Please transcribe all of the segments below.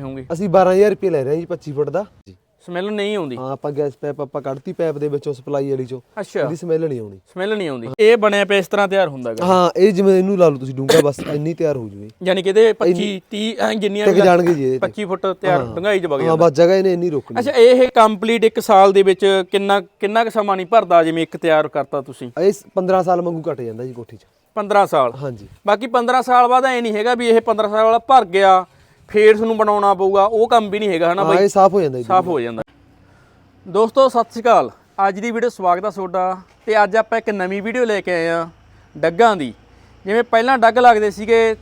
ਹੋਗੇ ਅਸੀਂ 12000 ਰੁਪਏ ਲੈ ਰਹੇ ਹਾਂ ਜੀ 25 ਫੁੱਟ ਦਾ। ਜੀ। ਸਮੈਲ ਨਹੀਂ ਆਉਂਦੀ। ਹਾਂ ਆਪਾਂ ਗੈਸ ਪੈਪ ਆਪਾਂ ਕੱਢਤੀ ਪੈਪ ਦੇ ਵਿੱਚੋਂ ਸਪਲਾਈ ਵਾਲੀ ਚੋਂ। ਅੱਛਾ। ਇਹਦੀ ਸਮੈਲ ਨਹੀਂ ਆਉਣੀ ਸਮੈਲ ਨਹੀਂ ਆਉਂਦੀ। ਇਹ ਬਣਿਆ ਪਿਆ ਇਸ ਤਰ੍ਹਾਂ ਤਿਆਰ ਹੁੰਦਾਗਾ ਹਾਂ ਇਹ ਜਿਵੇਂ ਇਹਨੂੰ ਲਾ ਲਓ ਤੁਸੀਂ ਡੂੰਗਾ ਬਸ ਇੰਨੀ ਤਿਆਰ ਹੋ ਜੂਏ ਯਾਨੀ ਕਿ ਇਹਦੇ 25 30 ਐਂ ਜਿੰਨੀਆਂ ਟਿਕ ਵੀ ਜਾਣਗੇ ਜੀ ਇਹਦੇ ਤੇ। 25 ਫੁੱਟ ਤਿਆਰ ਡੰਗਾਈ ਚ ਵਗ ਹਾਂ ਬਸ ਜਗ੍ਹਾ ਇਹਨੇ ਇੰਨੀ ਰੋਕਣੀ। ਅੱਛਾ ਇਹ ਕੰਪਲੀਟ ਇੱਕ ਸਾਲ ਦੇ ਵਿੱਚ ਕਿੰਨਾ ਕਿੰਨਾ ਕੁ ਸਮਾਂ ਨਹੀਂ ਭਰਦਾ ਜਿਵੇਂ ਇੱਕ ਤਿਆਰ ਕਰਤਾ ਤੁਸੀਂ? ਇਹ 15 ਸਾਲ ਵਾਂਗੂ ਘਟ ਜਾਂਦਾ ਜੀ ਕੋਠੀ 'ਚ। 15 ਸਾਲ। ਹਾਂਜੀ। ਬਾਕੀ 15 ਸਾਲ ਬਾਅਦ ਐ ਨਹੀਂ ਹੈਗਾ ਵੀ ਇਹ 15 ਸਾਲ ਵਾਲਾ ਭਰ ਗਿਆ। ਫੇਰ ਤੁਹਾਨੂੰ ਬਣਾਉਣਾ ਪਊਗਾ ਉਹ ਕੰਮ ਵੀ ਨਹੀਂ ਹੈਗਾ ਹਨਾ ਹਾਂ ਬਾਈ? ਇਹ ਸਾਫ਼ ਹੋ ਜਾਂਦਾ ਜੀ ਸਾਫ਼ ਹੋ ਜਾਂਦਾ। ਦੋਸਤੋ ਸਤਿ ਸ਼੍ਰੀ ਅਕਾਲ। ਅੱਜ ਦੀ ਵੀਡੀਓ ਸਵਾਗਤ ਹੈ ਤੁਹਾਡਾ। ਤੇ ਅੱਜ ਆਪਾਂ ਇੱਕ ਨਵੀਂ ਵੀਡੀਓ ਲੈ ਕੇ ਆਏ ਆ ਡੱਗਾਂ ਦੀ। ਜਿਵੇਂ ਪਹਿਲਾਂ ਡੱਗ ਲੱਗਦੇ ਸੀਗੇ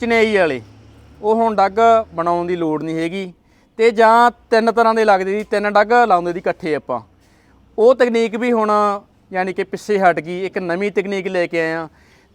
ਚਨੇਈ ਵਾਲੇ ਉਹ ਹੁਣ ਡੱਗ ਬਣਾਉਣ ਦੀ ਲੋੜ ਨਹੀਂ ਹੈਗੀ। ਤੇ ਜਾਂ ਤਿੰਨ ਤਰ੍ਹਾਂ ਦੇ ਲੱਗਦੇ ਸੀ ਤਿੰਨ ਡੱਗ ਲਾਉਂਦੇ ਦੀ ਇਕੱਠੇ ਆਪਾਂ। ਉਹ ਤਕਨੀਕ ਵੀ ਹੁਣ ਯਾਨੀ ਕਿ ਪਿੱਛੇ ਹਟ ਗਈ ਇੱਕ ਨਵੀਂ ਤਕਨੀਕ ਲੈ ਕੇ ਆਏ ਆ।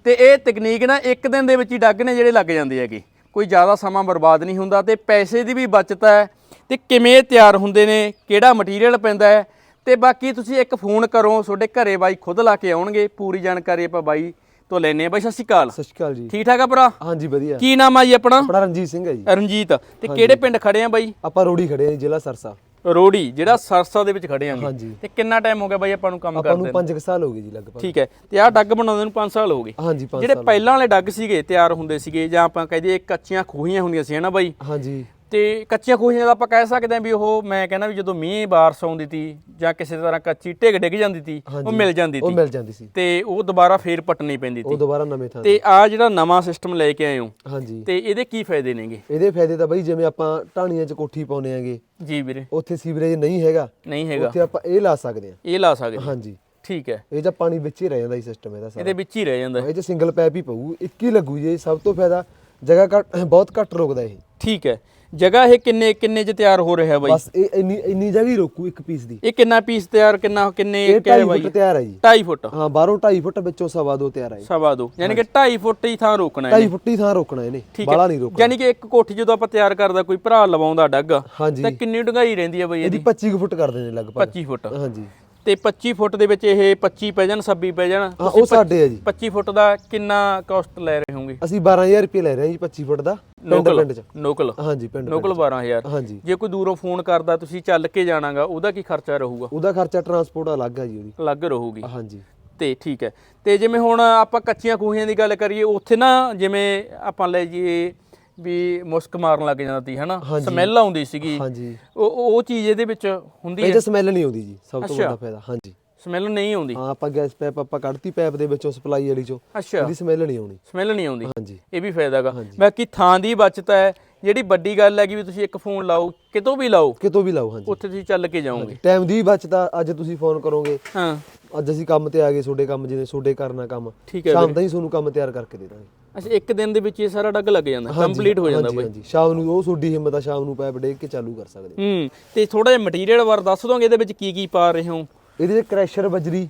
ਤੇ ਇਹ ਤਕਨੀਕ ਨਾ ਇੱਕ ਦਿਨ ਦੇ ਵਿੱਚ ਹੀ ਡੱਗ ਨੇ ਜਿਹੜੇ ਲੱਗ ਜਾਂਦੇ ਹੈਗੇ। ਕੋਈ ਜ਼ਿਆਦਾ ਸਮਾਂ ਬਰਬਾਦ ਨਹੀਂ ਹੁੰਦਾ ਤੇ ਪੈਸੇ ਦੀ ਵੀ ਬਚਤ ਹੈ ਤੇ ਕਿਵੇਂ ਤਿਆਰ ਹੁੰਦੇ ਨੇ ਕਿਹੜਾ ਮਟੀਰੀਅਲ ਪੈਂਦਾ ਹੈ ਤੇ ਬਾਕੀ ਤੁਸੀਂ ਇੱਕ ਫੋਨ ਕਰੋ ਤੁਹਾਡੇ ਘਰੇ ਬਾਈ ਖੁਦ ਲਾ ਕੇ ਆਉਣਗੇ ਪੂਰੀ ਜਾਣਕਾਰੀ ਆਪਾਂ ਬਾਈ ਤੋਂ ਲੈਣੇ ਆ ਬਾਈ ਸਤਿ ਸ਼੍ਰੀ ਅਕਾਲ। ਸਤਿ ਸ਼੍ਰੀ ਅਕਾਲ ਜੀ। ਠੀਕ ਠਾਕ ਆ ਭਰਾ? ਹਾਂਜੀ ਵਧੀਆ। ਕੀ ਨਾਮ ਆ ਜੀ ਆਪਣਾ? ਆਪਣਾ ਰਣਜੀਤ ਸਿੰਘ ਹੈ ਜੀ। ਰਣਜੀਤ। ਤੇ ਕਿਹੜੇ ਪਿੰਡ ਖੜੇ ਆ ਬਾਈ? ਆਪਾਂ ਰੋੜੀ ਖੜੇ ਆ ਜੀ ਜ਼ਿਲ੍ਹਾ ਸਰਸਾ। ਰੋੜੀ ਜਿਹੜਾ ਸਰਸਾ ਦੇ ਵਿੱਚ ਖੜੇ ਆਂਗੇ ਹਾਂਜੀ। ਤੇ ਕਿੰਨਾ ਟਾਈਮ ਹੋ ਗਿਆ ਬਾਈ ਆਪਾਂ ਨੂੰ ਕੰਮ ਆਪਾਂ ਕਰਦੇ ਨੂੰ? 5 ਸਾਲ ਹੋ ਗਏ ਜੀ ਲਗਭਗ। ਠੀਕ ਹੈ। ਤੇ ਆਹ ਡੱਗ ਬਣਾਉਂਦੇ ਨੂੰ 5 ਸਾਲ ਹੋ ਗਏ। ਹਾਂਜੀ 5 ਜਿਹੜੇ ਪਹਿਲਾਂ ਵਾਲੇ ਡੱਗ ਸੀਗੇ ਤਿਆਰ ਹੁੰਦੇ ਸੀਗੇ ਜਾਂ ਆਪਾਂ ਕਹਦੇ ਕੱਚੀਆਂ ਖੂਹੀਆਂ ਹੁੰਦੀਆਂ ਸੀ ਹਨਾ ਬਾਈ? ਹਾਂਜੀ। ਤੇ ਕੱਚੀਆਂ ਖੂਹੀਆਂ ਦਾ ਆਪਾਂ ਕਹਿ ਸਕਦੇ ਹਾਂ ਵੀ ਉਹ ਮੈਂ ਕਹਿੰਦਾ ਵੀ ਜਦੋਂ ਮੀਂਹ ਬਾਰਿਸ਼ ਆਉਂਦੀ ਤੀ ਜਾਂ ਕਿਸੇ ਤਰ੍ਹਾਂ ਕੱਚੀ ਢਿੱਗ ਡਿੱਗ ਜਾਂਦੀ ਤੀ ਉਹ। ਮਿਲ ਜਾਂਦੀ ਉਹ ਤੀ। ਮਿਲ ਜਾਂਦੀ ਸੀ। ਤੇ ਉਹ ਦੁਬਾਰਾ ਫੇਰ ਪੱਟਣੀ ਪੈਂਦੀ ਉਹ ਤੀ ਦੁਬਾਰਾ ਨਵੇਂ ਥਾਂ ਤੇ ਆ ਜਿਹੜਾ ਨਵਾਂ ਸਿਸਟਮ ਲੈ ਕੇ ਆਏ ਹੋ ਹਾਂਜੀ। ਤੇ ਇਹਦੇ ਕੀ ਫਾਇਦੇ ਨੇਗੇ? ਇਹਦੇ ਫਾਇਦੇ ਤਾਂ ਬਈ ਜਿਵੇਂ ਆਪਾਂ ਢਾਣੀਆਂ 'ਚ ਕੋਠੀ ਪਾਉਨੇ ਆਂਗੇ ਜੀ ਵੀਰੇ। ਉੱਥੇ ਸੀਵਰੇਜ ਨਹੀਂ ਹੈਗਾ ਨਹੀਂ ਹੈਗਾ। ਉੱਥੇ ਆਪਾਂ ਇਹ ਲਾ ਸਕਦੇ ਹਾਂ। ਇਹ ਲਾ ਸਕਦੇ ਹਾਂਜੀ। ਠੀਕ ਹੈ। ਇਹ ਜਾਂ ਪਾਣੀ ਵਿੱਚ ਹੀ ਰਹਿ ਜਾਂਦਾ ਜੀ ਸਿਸਟਮ ਇਹਦਾ ਸਾਰਾ। ਇਹਦੇ ਵਿੱਚ ਹੀ ਰਹਿ ਜਾਂਦਾ ਇਹ 'ਚ ਸਿੰਗਲ ਪੈਪ ਹੀ ਪਊ ਇੱਕ ਹੀ ਲੱਗੂ ਜੀ ਸਭ ਤੋਂ ਫਾਇਦਾ ਜਗ੍ਹਾ ਘੱਟ ਬਹੁਤ ਘੱਟ ਰੋਕਦਾ ਇਹ। ਠੀਕ ਹੈ। ਜਗ੍ਹਾ ਇਹ ਕਿੰਨੇ ਕਿੰਨੇ ਚ ਤਿਆਰ ਹੋ ਰਿਹਾ ਬਾਈ? ਬਸ ਇਹ ਇੰਨੀ ਇੰਨੀ ਜਗ੍ਹਾ ਹੀ ਰੋਕੂ ਇੱਕ ਪੀਸ ਦੀ। ਇਹ ਕਿੰਨਾ ਪੀਸ ਤਿਆਰ ਕਿੰਨਾ ਕਿੰਨੇ ਇਹ 2.5 ਬਾਈ? ਫੁੱਟ ਤਿਆਰ ਹੈ ਜੀ। 2.5 ਫੁੱਟ। ਹਾਂ ਬਾਹਰੋਂ 2.5 ਫੁੱਟ ਵਿੱਚੋਂ ਸਵਾ ਦੋ ਤਿਆਰ ਹੈ ਜੀ। ਸਵਾ ਦੋ। ਯਾਨੀ ਕਿ 2.5 ਫੁੱਟ ਹੀ ਥਾਂ ਰੋਕਣਾ ਹੈ 2.5 ਫੁੱਟ ਹੀ ਥਾਂ ਰੋਕਣਾ ਇਹਨੇ। ਠੀਕ ਹੈ। ਨਹੀਂ ਰੋਕਣਾ। ਯਾਨੀ ਕਿ ਇੱਕ ਕੋਠੀ ਜਦੋਂ ਆਪਾਂ ਤਿਆਰ ਕਰਦਾ ਕੋਈ ਭਰਾ ਲਵਾਉਂਦਾ ਡੱਗ ਹਾਂਜੀ। ਤਾਂ ਕਿੰਨੀ ਡੂੰਘਾਈ ਰਹਿੰਦੀ ਹੈ ਬਈ ਇਹਦੀ ਇਹਦੀ? 25 ਕੁ ਫੁੱਟ ਕਰਦੇ ਨੇ ਲਗਭਗ। 25 ਫੁੱਟ। ਹਾਂਜੀ। ਤੇ 25 ਫੁੱਟ ਦੇ ਵਿੱਚ ਇਹ 25 ਪੈ ਜਾਣ 26 ਪੈ ਜਾਣ ਹਾਂ ਉਹ ਸਾਡੇ ਆ ਜੀ। 25 ਫੁੱਟ ਦਾ ਕਿੰਨਾ ਕਾਸਟ ਲੈ ਰਹੇ ਹੋਗੇ? ਅਸੀਂ 12000 ਰੁਪਏ ਲੈ ਰਹੇ ਹਾਂ ਜੀ 25 ਫੁੱਟ ਦਾ ਪਿੰਡ ਪਿੰਡ ਚ। ਲੋਕਲ ਹਾਂਜੀ ਪਿੰਡ ਲੋਕਲ 12000 ਹਾਂਜੀ। ਜੇ ਕੋਈ ਦੂਰੋਂ ਫੋਨ ਕਰਦਾ ਤੁਸੀਂ ਚੱਲ ਕੇ ਜਾਣਾਗਾ ਉਹਦਾ ਕੀ ਖਰਚਾ ਰਹੂਗਾ? ਉਹਦਾ ਖਰਚਾ ਟਰਾਂਸਪੋਰਟ ਅਲੱਗ ਹੈ ਜੀ ਉਹਦੀ। ਅਲੱਗ ਰਹੂਗੀ। ਹਾਂਜੀ। ਤੇ ਠੀਕ ਹੈ। ਤੇ ਜਿਵੇਂ ਹੁਣ ਆਪਾਂ ਕੱਚੀਆਂ ਖੂਹੀਆਂ ਦੀ ਗੱਲ ਕਰੀਏ ਉੱਥੇ ਨਾ ਜਿਵੇਂ ਆਪਾਂ ਲੈ ਜੀਏ ਵੀ ਮੁਸਕ ਮਾਰਨ ਲੱਗ ਜਾਂਦਾ ਸੀ ਹਨਾ? ਹਾਂਜੀ। ਸਮੈਲ ਆਉਂਦੀ ਸੀਗੀ। ਹਾਂਜੀ। ਉਹ ਉਹ ਚੀਜ਼ ਇਹਦੇ ਵਿੱਚ ਹੁੰਦੀ ਹੈ? ਤਾਂ ਸਮੈਲ ਨਹੀਂ ਆਉਂਦੀ ਜੀ ਸਭ ਤੋਂ ਅੱਛਾ। ਵੱਡਾ ਫਾਇਦਾ ਹਾਂਜੀ। ਸਮੈਲ ਨਹੀਂ ਆਉਂਦੀ? ਹਾਂ ਆਪਾਂ ਗੈਸ ਪੈਪ ਆਪਾਂ ਕੱਢਤੀ ਪੈਪ ਦੇ ਵਿੱਚੋਂ ਸਪਲਾਈ ਵਾਲੀ ਚੋਂ ਅੱਛਾ। ਇਹਦੀ ਸਮੈਲ ਨਹੀਂ ਆਉਣੀ ਸਮੈਲ ਨਹੀਂ ਆਉਂਦੀ? ਹਾਂਜੀ। ਇਹ ਵੀ ਫਾਇਦਾ ਹੈਗਾ ਹਾਂਜੀ। ਬਾਕੀ ਥਾਂ ਦੀ ਬਚਤ ਹੈ। ਜਿਹੜੀ ਵੱਡੀ ਗੱਲ ਹੈਗੀ ਵੀ ਤੁਸੀਂ ਇੱਕ ਫੋਨ ਲਾਓ ਕਿਤੋਂ ਵੀ ਲਾਓ ਕਿਤੋਂ ਵੀ ਲਾਓ ਹਾਂਜੀ। ਉੱਥੇ ਤੁਸੀਂ ਚੱਲ ਕੇ ਜਾਓਗੇ। ਟਾਈਮ ਦੀ ਬਚਦਾ ਅੱਜ ਤੁਸੀਂ ਫੋਨ ਕਰੋਗੇ। ਹਾਂ। ਅੱਜ ਅਸੀਂ ਕੰਮ ਤੇ ਆ ਗਏ ਤੁਹਾਡੇ ਕੰਮ ਜਿਵੇਂ ਤੁਹਾਡੇ ਕਰਨਾ ਕੰਮ। ਠੀਕ ਹੈ ਸ਼ਾਮ ਤਾਈਂ ਤੁਹਾਨੂੰ ਕੰਮ ਤਿਆਰ ਕਰਕੇ ਦੇ ਦਾਂਗੇ। ਅੱਛਾ ਇੱਕ ਦਿਨ ਦੇ ਵਿੱਚ ਇਹ ਸਾਰਾ ਡੱਗ ਲੱਗ ਜਾਂਦਾ ਕੰਪਲੀਟ ਹੋ ਜਾਂਦਾ ਬਾਈ ਹਾਂਜੀ। ਸ਼ਾਮ ਨੂੰ ਉਹ ਤੁਹਾਡੀ ਹਿੰਮਤ ਆ ਸ਼ਾਮ ਨੂੰ ਪੈਪ ਡੇਕ ਕੇ ਚਾਲੂ ਕਰ ਸਕਦੇ। ਹੂੰ ਤੇ ਥੋੜਾ ਜਿਹਾ ਮਟੀਰੀਅਲ ਬਾਰੇ ਦੱਸ ਦੋਗੇ ਇਹਦੇ ਵਿੱਚ ਕੀ ਕੀ ਪਾ ਰਹੇ ਹੋ? ਇਹਦੇ ਚ ਕ੍ਰੈਸ਼ਰ ਬਜਰੀ।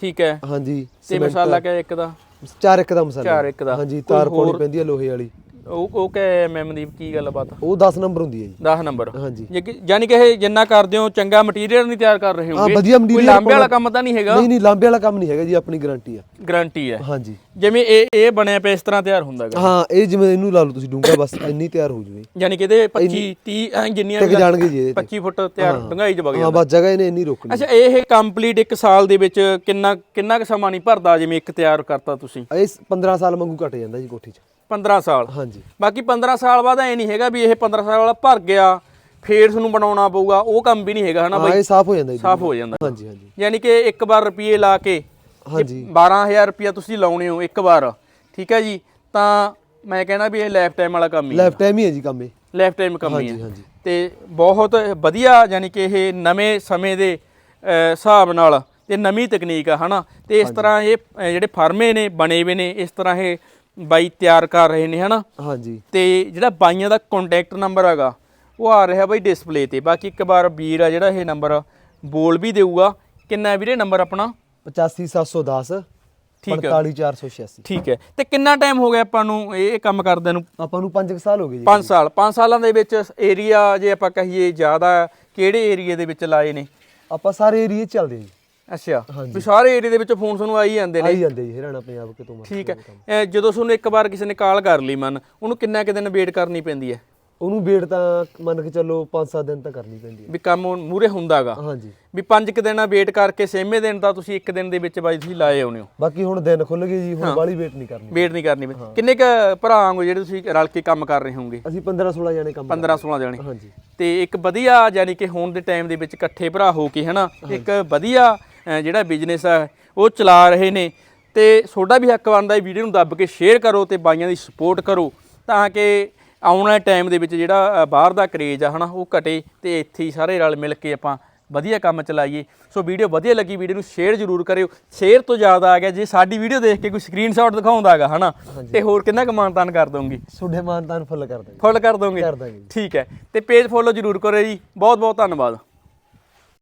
ਠੀਕ ਹੈ। ਹਾਂਜੀ ਤੇ ਮਸਾਲਾ ਕਿਆ ਇੱਕ ਦਾ? ਚਾਰ ਇੱਕ ਦਾ ਮਸਾਲਾ। ਚਾਰ ਇੱਕ ਦਾ। ਹਾਂਜੀ ਤਾਰ ਪਾਉਣੀ? ਪੈਂਦੀ ਹੈ ਲੋਹੇ ਵਾਲੀ। ਉਹ ਉਹ ਕਹੇ ਮੈਮਦੀਪ ਕੀ ਗੱਲ ਬਾਤ? ਉਹ 10 ਨੰਬਰ ਹੁੰਦੀ ਹੈ ਜੀ। 10 ਨੰਬਰ। ਹਾਂਜੀ। ਯਾਨੀ ਕਿ ਇਹ ਜਿੰਨਾ ਕਰਦੇ ਹੋ ਚੰਗਾ ਮਟੀਰੀਅਲ ਨਹੀਂ ਤਿਆਰ ਕਰ ਰਹੇ ਹਾਂ ਹੋਗੇ। ਵਧੀਆ ਕੋਈ ਮਟੀਰੀਅਲ ਲਾਂਬੇ ਵਾਲਾ ਕੰਮ ਤਾਂ ਨਹੀਂ ਹੈਗਾ। ਨਹੀਂ ਨਹੀਂ ਲਾਂਬੇ ਵਾਲਾ ਕੰਮ ਨਹੀਂ ਹੈਗਾ ਜੀ ਆਪਣੀ ਗਾਰੰਟੀ ਆ। ਗਾਰੰਟੀ ਹੈ ਹਾਂਜੀ। ਜਿਵੇਂ ਇਹ ਇਹ ਬਣਿਆ ਪਿਆ ਇਸ ਤਰ੍ਹਾਂ ਤਿਆਰ ਹੁੰਦਾ ਹੈਗਾ। ਹਾਂ ਇਹ ਜਿਵੇਂ ਇਹਨੂੰ ਲਾ ਲਓ ਤੁਸੀਂ ਡੂੰਗਾ ਬਸ ਇੰਨੀ ਤਿਆਰ ਹੋ ਜੂਏ ਯਾਨੀ ਕਿ ਇਹਦੇ 25 30 ਐਂ ਜਿੰਨੀਆਂ ਟਿਕ ਜਾਣਗੇ ਜੀ ਇਹਦੇ ਤੇ। 25 ਫੁੱਟ ਤਿਆਰ ਡੰਗਾਈ ਚ ਵਗ ਹਾਂ ਜਾਂਦਾ। ਬਸ ਜਗ੍ਹਾ ਇਹਨੇ ਇੰਨੀ ਰੋਕਣੀ ਅੱਛਾ ਇਹ ਕੰਪਲੀਟ ਇੱਕ ਸਾਲ ਦੇ ਵਿੱਚ ਕਿੰਨਾ ਕਿੰਨਾ ਕੁ ਸਮਾਂ ਨਹੀਂ ਭਰਦਾ ਜਿਵੇਂ ਇੱਕ ਤਿਆਰ ਕਰਤਾ ਤੁਸੀਂ? ਇਹ 15 ਸਾਲ ਵਾਂਗੂ ਘਟ ਜਾਂਦਾ ਜੀ ਕੋਠੀ 'ਚ। 15 ਸਾਲ। ਹਾਂਜੀ। ਬਾਕੀ 15 ਸਾਲ ਬਾਅਦ ਐ ਨਹੀਂ ਹੈਗਾ ਵੀ ਇਹ 15 ਸਾਲ ਵਾਲਾ ਭਰ ਗਿਆ ਫੇਰ ਤੁਹਾਨੂੰ ਬਣਾਉਣਾ ਪਊਗਾ ਉਹ ਕੰਮ ਵੀ ਨਹੀਂ ਹੈਗਾ ਹਨਾ ਹਾਂ ਬਾਈ? ਇਹ ਸਾਫ਼ ਹੋ ਜਾਂਦਾ ਜੀ। ਸਾਫ਼ ਹੋ ਜਾਂਦਾ। ਹਾਂਜੀ ਹਾਂਜੀ। ਯਾਨੀ ਕਿ ਇੱਕ ਵਾਰ ਰੁਪਏ ਲਾ ਕੇ ਹਾਂਜੀ। 12000 ਰੁਪਿਆ ਤੁਸੀਂ ਲਾਉਣੇ ਹੋ ਇੱਕ ਵਾਰ ਠੀਕ ਹੈ ਜੀ? ਤਾਂ ਮੈਂ ਕਹਿਣਾ ਵੀ ਇਹ ਲਾਈਫ ਟਾਈਮ ਵਾਲਾ ਕੰਮ ਹੀ ਹੈ। ਲਾਈਫ ਟਾਈਮ ਹੀ ਹੈ ਜੀ ਕੰਮ ਇਹ। ਲਾਈਫ ਟਾਈਮ ਕੰਮ ਹੀ ਹਾਂਜੀ ਹੈ। ਹਾਂਜੀ ਤੇ ਬਹੁਤ ਵਧੀਆ ਯਾਨੀ ਕਿ ਇਹ ਨਵੇਂ ਸਮੇਂ ਦੇ ਹਿਸਾਬ ਨਾਲ ਤੇ ਨਵੀਂ ਤਕਨੀਕ ਆ ਹਨਾ? ਤੇ ਇਸ ਤਰ੍ਹਾਂ ਇਹ ਜਿਹੜੇ ਫਾਰਮੇ ਨੇ ਬਣੇ ਹੋਏ ਨੇ ਇਸ ਤਰ੍ਹਾਂ ਇਹ ਬਾਈ ਤਿਆਰ ਕਰ ਰਹੇ ਨੇ ਹਨਾ? ਹਾਂਜੀ। ਤੇ ਜਿਹੜਾ ਬਾਈਆਂ ਦਾ ਕੰਟੈਕਟ ਨੰਬਰ ਹੈਗਾ ਉਹ ਆ ਰਿਹਾ ਬਾਈ ਡਿਸਪਲੇ ਤੇ। ਬਾਕੀ ਇੱਕ ਵਾਰ ਵੀਰ ਆ ਜਿਹੜਾ ਇਹ ਨੰਬਰ ਬੋਲ ਵੀ ਦੇਊਗਾ। ਕਿੰਨਾ ਵੀਰੇ ਨੰਬਰ ਆਪਣਾ? 85710 ਠੀਕ ਹੈ 45486 ਠੀਕ ਹੈ। ਤੇ ਕਿੰਨਾ ਟਾਈਮ ਹੋ ਗਿਆ ਆਪਾਂ ਨੂੰ ਇਹ ਕੰਮ ਕਰਦਿਆਂ ਨੂੰ? ਆਪਾਂ ਨੂੰ 5 ਸਾਲ ਹੋ ਗਏ ਜੀ। 5 ਸਾਲ। 5 ਸਾਲਾਂ ਦੇ ਵਿੱਚ ਏਰੀਆ ਜੇ ਆਪਾਂ ਕਹੀਏ ਜ਼ਿਆਦਾ ਕਿਹੜੇ ਏਰੀਆ ਦੇ ਵਿੱਚ ਲਾਏ ਨੇ? ਆਪਾਂ ਸਾਰੇ ਏਰੀਏ ਚੱਲਦੇ ਜੀ। ਅੱਛਾ। ਵੀ ਸਾਰੇ ਏਰੀਆ ਦੇ ਵਿੱਚ ਫੋਨ ਤੁਹਾਨੂੰ ਆਈ ਜਾਂਦੇ ਨੇ? ਆਈ ਜਾਂਦੇ ਜੀ ਹਰਿਆਣਾ ਪੰਜਾਬ ਕਿਤੋਂ ਮਰਜ਼ੀ ਠੀਕ ਹੈ। ਜਦੋਂ ਤੁਹਾਨੂੰ ਇੱਕ ਵਾਰ ਕਿਸੇ ਨੇ ਕਾਲ ਕਰ ਲਈ ਮਨ ਉਹਨੂੰ ਕਿੰਨਾ ਕੁ ਦਿਨ ਵੇਟ ਕਰਨੀ ਪੈਂਦੀ ਹੈ? ਉਹਨੂੰ ਵੇਟ ਤਾਂ ਮੰਨ ਕੇ ਚੱਲੋ 5-7 ਦਿਨ ਤਾਂ ਕਰਨੀ ਪੈਂਦੀ ਵੀ ਕੰਮ ਮੂਰੇ ਹੁੰਦਾਗਾ। ਹੈ ਹਾਂਜੀ। ਵੀ ਪੰਜ ਕੁ ਦਿਨਾਂ ਵੇਟ ਕਰਕੇ ਛੇਵੇਂ ਦਿਨ ਤਾਂ ਤੁਸੀਂ ਇੱਕ ਦਿਨ ਦੇ ਵਿੱਚ ਬਾਈ ਤੁਸੀਂ ਲਾਏ ਆਉਨੇ ਹੋ। ਬਾਕੀ ਹੁਣ ਦਿਨ ਖੁੱਲ ਗਏ ਜੀ ਹੁਣ ਬਾਲੀ ਵੇਟ ਨਹੀਂ ਕਰਨੀ ਵੇਟ ਨਹੀਂ ਕਰਨੀ ਪੈਂਦੀ। ਕਿੰਨੇ ਕ ਭਰਾ ਵਾਂਗੂ ਜਿਹੜੇ ਤੁਸੀਂ ਰਲ ਕੇ ਕੰਮ ਕਰ ਰਹੇ ਹੋਵੋਗੇ? ਅਸੀਂ 15-16 ਜਣੇ ਕੰਮ 15 16 ਜਣੇ। ਹਾਂਜੀ। ਤੇ ਇੱਕ ਵਧੀਆ ਯਾਨੀ ਕਿ ਹੁਣ ਦੇ ਟਾਈਮ ਦੇ ਵਿੱਚ ਇਕੱਠੇ ਭਰਾ ਹੋ ਕੇ ਹਨਾ? ਇੱਕ ਵਧੀਆ ਜਿਹੜਾ ਬਿਜ਼ਨਸ ਆ ਉਹ ਚਲਾ ਰਹੇ ਨੇ। ਤੇ ਤੁਹਾਡਾ ਵੀ ਹੱਕ ਬਣਦਾ ਇਹ ਵੀਡੀਓ ਨੂੰ ਦੱਬ ਕੇ ਸ਼ੇਅਰ ਕਰੋ ਤੇ ਬਾਈਆਂ ਦੀ ਸਪੋਰਟ ਕਰੋ ਤਾਂ ਕਿ ਆਉਣ ਵਾਲੇ ਟਾਈਮ ਦੇ ਵਿੱਚ ਜਿਹੜਾ ਬਾਹਰ ਦਾ ਕਰੇਜ ਆ ਹਨਾ ਉਹ ਘਟੇ ਤੇ ਇੱਥੇ ਹੀ ਸਾਰੇ ਰਲ ਮਿਲ ਕੇ ਆਪਾਂ ਵਧੀਆ ਕੰਮ ਚਲਾਈਏ। ਸੋ ਵੀਡੀਓ ਵਧੀਆ ਲੱਗੀ ਵੀਡੀਓ ਨੂੰ ਸ਼ੇਅਰ ਜ਼ਰੂਰ ਕਰਿਓ। ਸ਼ੇਅਰ ਤੋਂ ਜ਼ਿਆਦਾ ਆ ਗਿਆ ਜੇ ਸਾਡੀ ਵੀਡੀਓ ਦੇਖ ਕੇ ਕੋਈ ਸਕਰੀਨਸ਼ਾਟ ਦਿਖਾਉਂਦਾਗਾ ਹਨਾ ਤੇ ਹੋਰ ਕਿੰਨਾ ਕੁ ਮਾਨਤਾਨ ਕਰ ਦੋਗੇ? ਤੁਹਾਡੇ ਮਾਨਤਾਨ ਫੁੱਲ ਕਰ ਦਾਂਗੇ। ਫੁੱਲ ਕਰ ਦੋਗੇ। ਠੀਕ ਹੈ ਤੇ ਪੇਜ ਫੋਲੋ ਜ਼ਰੂਰ ਕਰੋ ਜੀ। ਬਹੁਤ ਬਹੁਤ ਧੰਨਵਾਦ।